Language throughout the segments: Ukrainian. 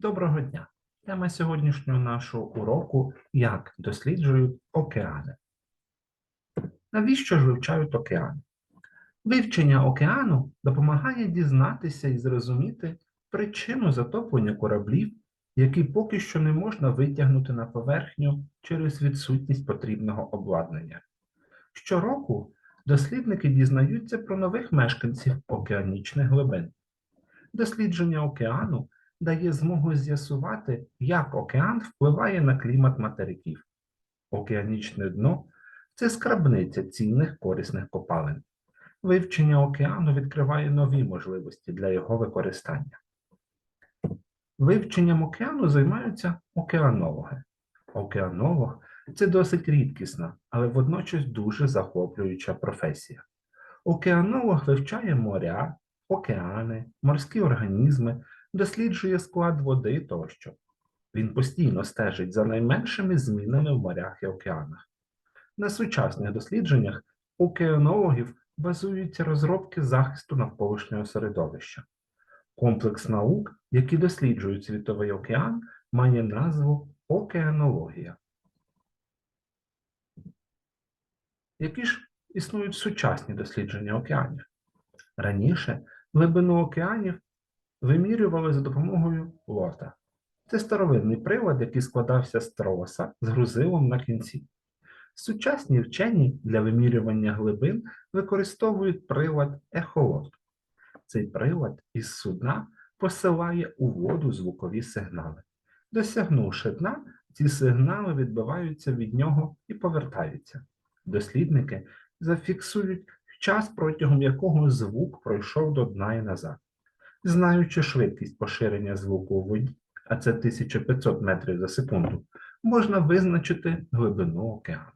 Доброго дня! Тема сьогоднішнього нашого уроку як досліджують океани. Навіщо ж вивчають океани? Вивчення океану допомагає дізнатися і зрозуміти причину затоплення кораблів, які поки що не можна витягнути на поверхню через відсутність потрібного обладнання. Щороку дослідники дізнаються про нових мешканців океанічних глибин. Дослідження океану дає змогу з'ясувати, як океан впливає на клімат материків. Океанічне дно це скрабниця цінних корисних копалин. Вивчення океану відкриває нові можливості для його використання. Вивченням океану займаються океанологи. Океанолог це досить рідкісна, але водночас дуже захоплююча професія. Океанолог вивчає моря, океани, морські організми, досліджує склад води тощо. Він постійно стежить за найменшими змінами в морях і океанах. На сучасних дослідженнях океанологів базуються розробки захисту навколишнього середовища. Комплекс наук, які досліджують світовий океан, має назву океанологія. Які ж існують сучасні дослідження океанів? Раніше глибину океанів вимірювали за допомогою лота. Це старовинний прилад, який складався з троса з грузилом на кінці. Сучасні вчені для вимірювання глибин використовують прилад ехолот. Цей прилад із судна посилає у воду звукові сигнали. Досягнувши дна, ці сигнали відбиваються від нього і повертаються. Дослідники зафіксують час, протягом якого звук пройшов до дна і назад. Знаючи швидкість поширення звуку у воді, а це 1500 метрів за секунду, можна визначити глибину океану.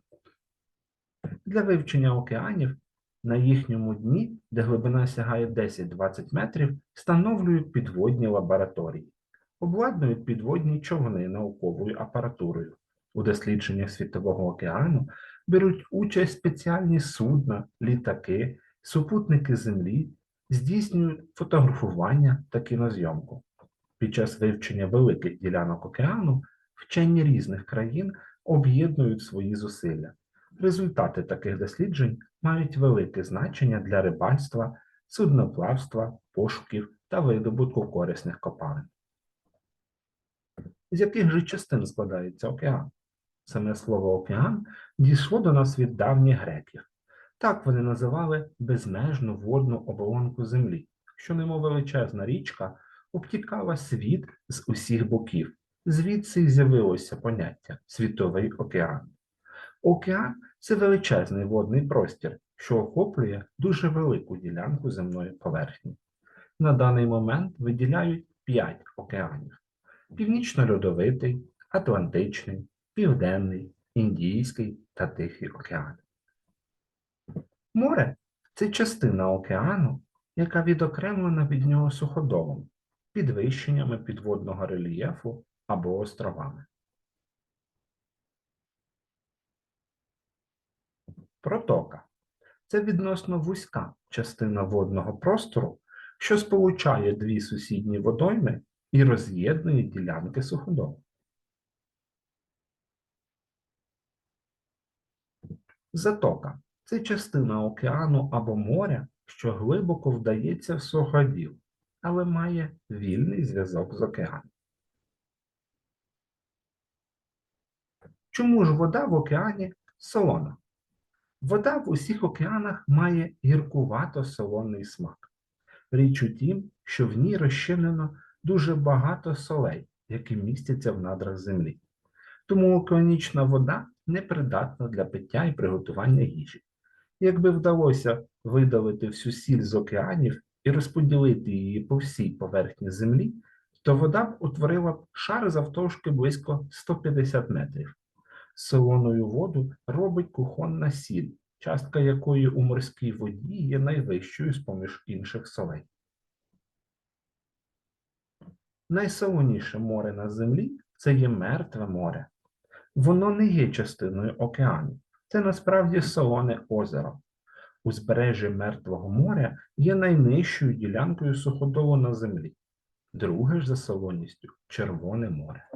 Для вивчення океанів на їхньому дні, де глибина сягає 10-20 метрів, встановлюють підводні лабораторії, обладнують підводні човни науковою апаратурою. У дослідженнях Світового океану беруть участь спеціальні судна, літаки, супутники Землі, здійснюють фотографування та кінозйомку. Під час вивчення великих ділянок океану вчені різних країн об'єднують свої зусилля. Результати таких досліджень мають велике значення для рибальства, судноплавства, пошуків та видобутку корисних копалин. З яких же частин складається океан? Саме слово океан дійшло до нас від давніх греків. Так вони називали безмежну водну оболонку землі, що, немов величезна річка, обтікала світ з усіх боків. Звідси й з'явилося поняття світовий океан. Океан це величезний водний простір, що охоплює дуже велику ділянку земної поверхні. На даний момент виділяють п'ять океанів: Північно-льодовитий, Атлантичний, Південний, Індійський та Тихий океан. Море це частина океану, яка відокремлена від нього суходолом, підвищеннями підводного рельєфу або островами. Протока це відносно вузька частина водного простору, що сполучає дві сусідні водойми і роз'єднує ділянки суходолу. Затока це частина океану або моря, що глибоко вдається в суходіл, але має вільний зв'язок з океаном. Чому ж вода в океані солона? Вода в усіх океанах має гіркувато-солоний смак. Річ у тім, що в ній розчинено дуже багато солей, які містяться в надрах землі. Тому океанічна вода непридатна для пиття і приготування їжі. Якби вдалося видалити всю сіль з океанів і розподілити її по всій поверхні землі, то вода б утворила б шар завтовшки близько 150 метрів. Солоною воду робить кухонна сіль, частка якої у морській воді є найвищою з-поміж інших солей. Найсолоніше море на землі це є мертве море. Воно не є частиною океану. Це насправді солоне озеро. Узбережжя Мертвого моря є найнижчою ділянкою суходолу на землі. друге ж за солоністю Червоне море.